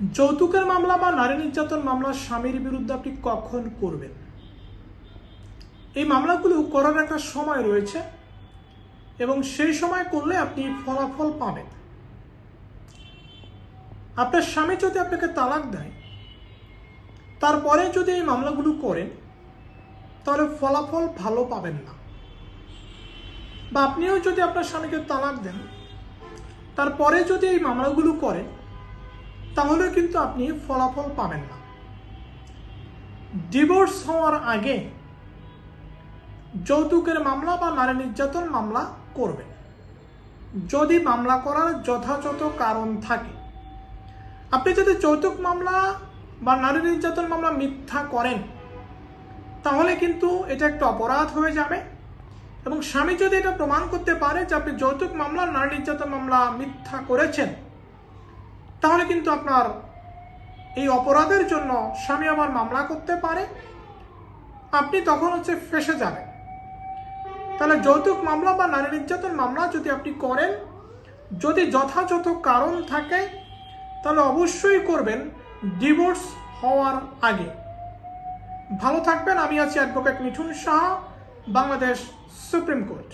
যৌতুকের মামলা বা নারী নির্যাতন মামলা স্বামীর বিরুদ্ধে আপনি কখন করবেন? এই মামলাগুলো করার একটা সময় রয়েছে এবং সেই সময় করলে আপনি ফলাফল পাবেন। আপনার স্বামী যদি আপনাকে তালাক দেয়, তারপরে যদি এই মামলাগুলো করেন, তাহলে ফলাফল ভালো পাবেন না। বা আপনিও যদি আপনার স্বামীকে তালাক দেন, তারপরে যদি এই মামলাগুলো করেন তাহলে কিন্তু আপনি ফলাফল পাবেন না। ডিভোর্স হওয়ার আগে যৌতুকের মামলা বা নারী নির্যাতন মামলা করবেন যদি মামলা করার যথাযথ কারণ থাকে, আপনি যদি যৌতুক মামলা বা নারী নির্যাতন মামলা মিথ্যা করেন, তাহলে কিন্তু এটা একটা অপরাধ হয়ে যাবে এবং স্বামী যদি এটা প্রমাণ করতে পারে যে আপনি যৌতুক মামলা, নারী নির্যাতন মামলা মিথ্যা করেছেন তাহলে কিন্তু আপনার এই অপরাধের জন্য স্বামী আবার মামলা করতে পারে। আপনি তখন হচ্ছে ফেসে যাবেন। তাহলে যৌতুক মামলা বা নারী নির্যাতন মামলা যদি আপনি করেন, যদি যথাযথ কারণ থাকে, তাহলে অবশ্যই করবেন ডিভোর্স হওয়ার আগে। ভালো থাকবেন, আমি আছি advocate Mithun Shah Bangladesh supreme court.